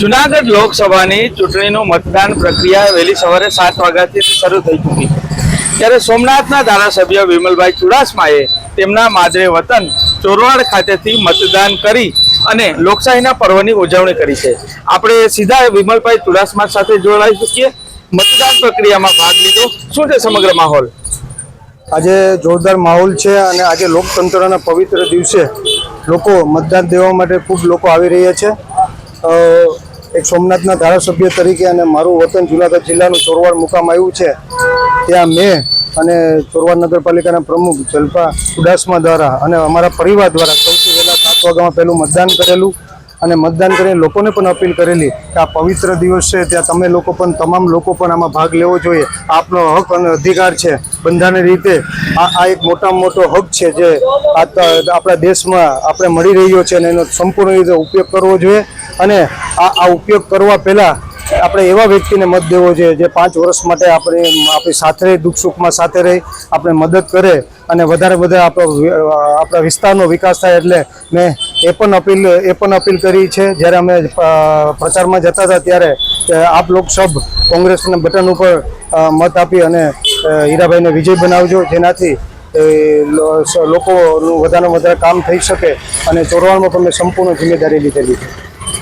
જુનાગઢ લોકસભાની ચૂંટણીનું મતદાન પ્રક્રિયા વહેલી સવારે સાત વાગ્યાથી શરૂ થઈ ચૂકી. ત્યારે સોમનાથના ધારાસભ્ય વિમલભાઈ ચુડાસમાએ તેમના માદરે વતન ચોરવાડ ખાતેથી મતદાન કરી અને લોકશાહીના પર્વની ઉજવણી કરી છે. આપણે સીધા વિમલભાઈ ચુડાસમા સાથે જોડાઈ શકીએ. મતદાન પ્રક્રિયામાં ભાગ લીધો. શું છે સમગ્ર માહોલ? આજે જોરદાર માહોલ છે અને આજે લોકતંત્રના પવિત્ર દિવસે લોકો મતદાન દેવા માટે ખૂબ લોકો આવી રહ્યા છે. એક સોમનાથના ધારાસભ્ય તરીકે અને મારું વતન જુનાગઢ જિલ્લાનું ચોરવાડ મુકામ આવ્યું છે. ત્યાં મેં અને ચોરવાડ નગરપાલિકાના પ્રમુખ જલ્પા ઉડાસમા દ્વારા અને અમારા પરિવાર દ્વારા સૌથી પહેલાં સાત વાગ્યામાં પહેલું મતદાન કરેલું અને મતદાન કરીને લોકોને પણ અપીલ કરેલી કે આ પવિત્ર દિવસ છે, ત્યાં તમે લોકો પણ, તમામ લોકો પણ આમાં ભાગ લેવો જોઈએ. આપનો હક અને અધિકાર છે. બંધારણની રીતે આ આ એક મોટામાં મોટો હક છે જે આ આપણા દેશમાં આપણે મળી રહ્યો છે અને એનો સંપૂર્ણ રીતે ઉપયોગ કરવો જોઈએ. અને આ આ ઉપયોગ કરવા પહેલાં આપણે એવા વ્યક્તિને મત દેવો જોઈએ જે પાંચ વર્ષ માટે આપણે આપણી સાથે દુઃખ સુખમાં સાથે રહી, આપણે મદદ કરે અને વધારે વધારે આપણો આપણા વિસ્તારનો વિકાસ થાય એટલે મેં એ પણ અપીલ, એ પણ અપીલ કરી છે. જ્યારે અમે પ્રચારમાં જતા હતા ત્યારે આપ લોક સબ કોંગ્રેસના બટન ઉપર મત આપી અને હીરાભાઈને વિજય બનાવજો, જેનાથી લોકોનું વધારે વધારે કામ થઈ શકે અને ચોરવાણમાં પણ મેં સંપૂર્ણ જિમ્મેદારી લીધેલી છે.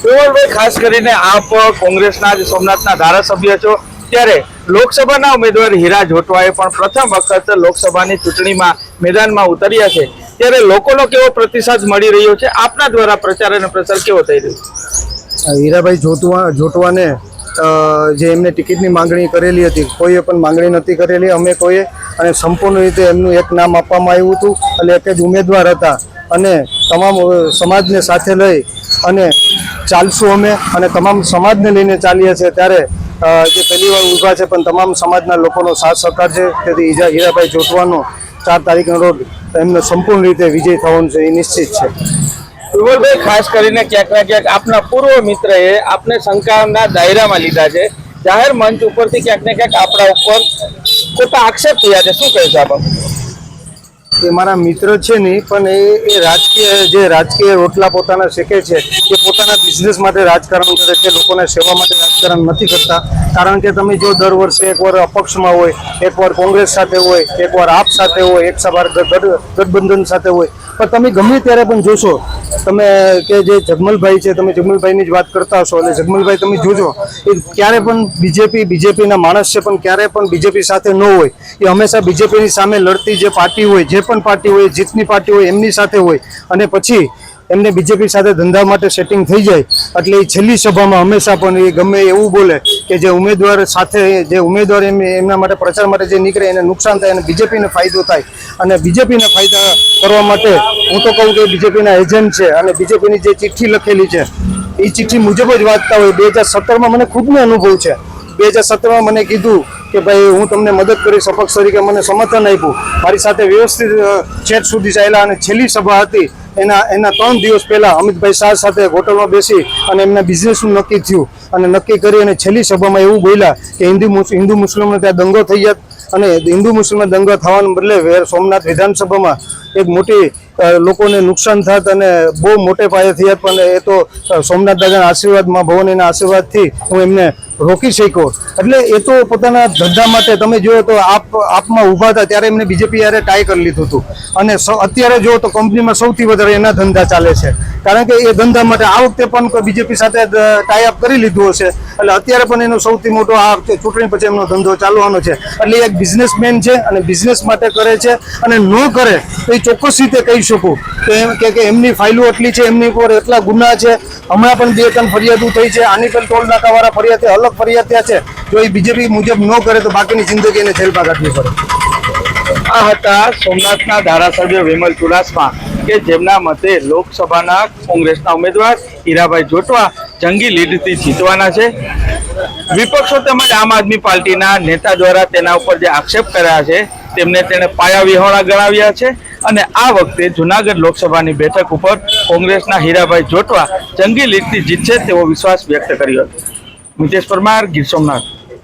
વિમલભાઈ ખાસ કરીને આપ કોંગ્રેસના જ સોમનાથના ધારાસભ્ય છો, ત્યારે લોકસભાના ઉમેદવાર હીરા જોટવાએ પણ પ્રથમ વખત લોકસભાની ચૂંટણીમાં મેદાનમાં ઉતર્યા છે. ત્યારે લોકોનો કેવો પ્રતિસાદ મળી રહ્યો છે? આપના દ્વારા પ્રચાર અને પ્રસાર કેવો થઈ રહ્યો હીરાભાઈ જોટવા, જોટવાને જે એમને ટિકિટની માંગણી કરેલી હતી, કોઈએ પણ માંગણી નથી કરેલી. અમે કોઈએ અને સંપૂર્ણ રીતે એમનું એક નામ આપવામાં આવ્યું હતું. એટલે એક જ ઉમેદવાર હતા. અને તમામ સમાજને સાથે લઈ અને ચાલશું અમે અને તમામ સમાજને લઈને ચાલીએ છીએ. ત્યારે જે પહેલી વાર ઊભા છે, પણ તમામ સમાજના લોકોનો સાથ સહકાર છે. તેથી ઈજા હીરાભાઈ જોટવાનો ચાર તારીખનો રોજ એમનો સંપૂર્ણ રીતે વિજય થવાનો છે, એ નિશ્ચિત છે. વિમલભાઈ ખાસ કરીને ક્યાંક ક્યાંક આપના પૂર્વ મિત્રએ આપને શંકાના દાયરામાં લીધા છે. જાહેર મંચ ઉપરથી ક્યાંક ને ક્યાંક આપણા ઉપર ખોટા આક્ષેપ થયા છે. શું કહેશો આપ? એ મારા મિત્ર છે નહીં, પણ એ એ રાજકીય, જે રાજકીય રોટલા પોતાના શેકે છે, એ પોતાના બિઝનેસ માટે રાજકારણ કરે છે, લોકોના સેવા માટે રાજકારણ નથી કરતા. કારણ કે તમે જો દર વર્ષે એકવાર અપક્ષમાં હોય, એકવાર કોંગ્રેસ સાથે હોય, એકવાર આપ સાથે હોય, એક સવાર ગઠબંધન સાથે હોય, પણ તમે ગમે ત્યારે પણ જોશો, તમે કે જે જગમલભાઈ છે, તમે જગમલભાઈની જ વાત કરતા હશો, એટલે જગમલભાઈ તમે જોજો, એ ક્યારે પણ બીજેપી, બીજેપીના માણસ છે, પણ ક્યારે પણ બીજેપી સાથે ન હોય, એ હંમેશા બીજેપીની સામે લડતી જે પાર્ટી હોય, જે પણ પાર્ટી હોય, જીતની પાર્ટી હોય, એમની સાથે હોય અને પછી એમને બીજેપી સાથે ધંધા માટે સેટિંગ થઈ જાય. એટલે એ છેલ્લી સભામાં હંમેશા પણ એ ગમે એવું બોલે કે જે ઉમેદવાર સાથે, જે ઉમેદવાર એમ, એમના માટે પ્રચાર માટે જે નીકળે એને નુકસાન થાય અને બીજેપીને ફાયદો થાય. અને બીજેપીને ફાયદા કરવા માટે હું તો કહું કે બીજેપીના એજન્ટ છે અને બીજેપીની જે ચિઠ્ઠી લખેલી છે એ ચિઠ્ઠી મુજબ જ વાંચતા હોય. બે હજાર સત્તરમાં મને ખુદને અનુભવ છે. બે હજાર સત્તરમાં મને કીધું કે ભાઈ હું તમને મદદ કરીશ અપક્ષ તરીકે મને સમર્થન આપ્યું. મારી સાથે વ્યવસ્થિત છેક સુધી ચાલ્યા અને છેલ્લી સભા હતી. એના એના ત્રણ દિવસ પહેલાં અમિતભાઈ શાહ સાથે હોટલમાં બેસી અને એમના બિઝનેસનું નક્કી થયું. અને નક્કી કરી અને છેલ્લી સભામાં એવું બોલ્યા કે હિન્દુ હિન્દુ મુસ્લિમનો ત્યાં દંગો થઈ જાય અને હિન્દુ મુસ્લિમનો દંગો થવાને બદલે સોમનાથ વિધાનસભામાં એક મોટી લોકોને નુકસાન થાત અને બહુ મોટે પાયે થયા પણ એ તો સોમનાથ દાદાના આશીર્વાદમાં ભવનીના આશીર્વાદથી હું એમને રોકી શક્યો. એટલે એ તો પોતાના ધંધા માટે, તમે જોયો તો આપ, આપમાં ઊભા હતા, ત્યારે એમને બીજેપી યારે ટાઈ કરી લીધું હતું. અને અત્યારે જો તો કંપનીમાં સૌથી વધારે એના ધંધા ચાલે છે. કારણ કે એ ધંધા માટે આ વખતે પણ બીજેપી સાથે ટાઈ અપ કરી લીધું હશે. એટલે અત્યારે પણ એનો સૌથી મોટો આ વખતે ચૂંટણી પછી એમનો ધંધો ચાલવાનો છે. એટલે એક બિઝનેસમેન છે અને બિઝનેસ માટે કરે છે અને ન કરે, તો એ ચોક્કસ રીતે કહી શકું. તો એમ કે એમની ફાઇલો એટલી છે, એમની ઉપર એટલા ગુના છે. હમણાં પણ બે ત્રણ ફરિયાદો થઈ છે. આની પણ ટોલ નાકાવાળા ફરિયાદ અલગ ફરિયાદ ત્યાં છે. જો એ બીજેપી મુજબ ન કરે તો બાકીની જિંદગી એને જેલમાં કાઢવી પડે. આ હતા સોમનાથના ધારાસભ્ય વિમલ ચુડાસમા, કે જેમના મતે લોકસભાના કોંગ્રેસના ઉમેદવાર હીરાભાઈ જોટવા જંગી લીડથી જીતવાના છે. વિપક્ષો તેમજ આમ આદમી પાર્ટીના નેતા દ્વારા તેના ઉપર જે આક્ષેપ કર્યા છે, તેમને તેણે પાયા વિહોણા ગણાવ્યા છે. અને આ વખતે જુનાગઢ લોકસભાની બેઠક ઉપર કોંગ્રેસના હીરાભાઈ જોટવા જંગી લીડથી જીતશે તેવો વિશ્વાસ વ્યક્ત કર્યો હતો. મિતેશ પરમાર, ગીર સોમનાથ.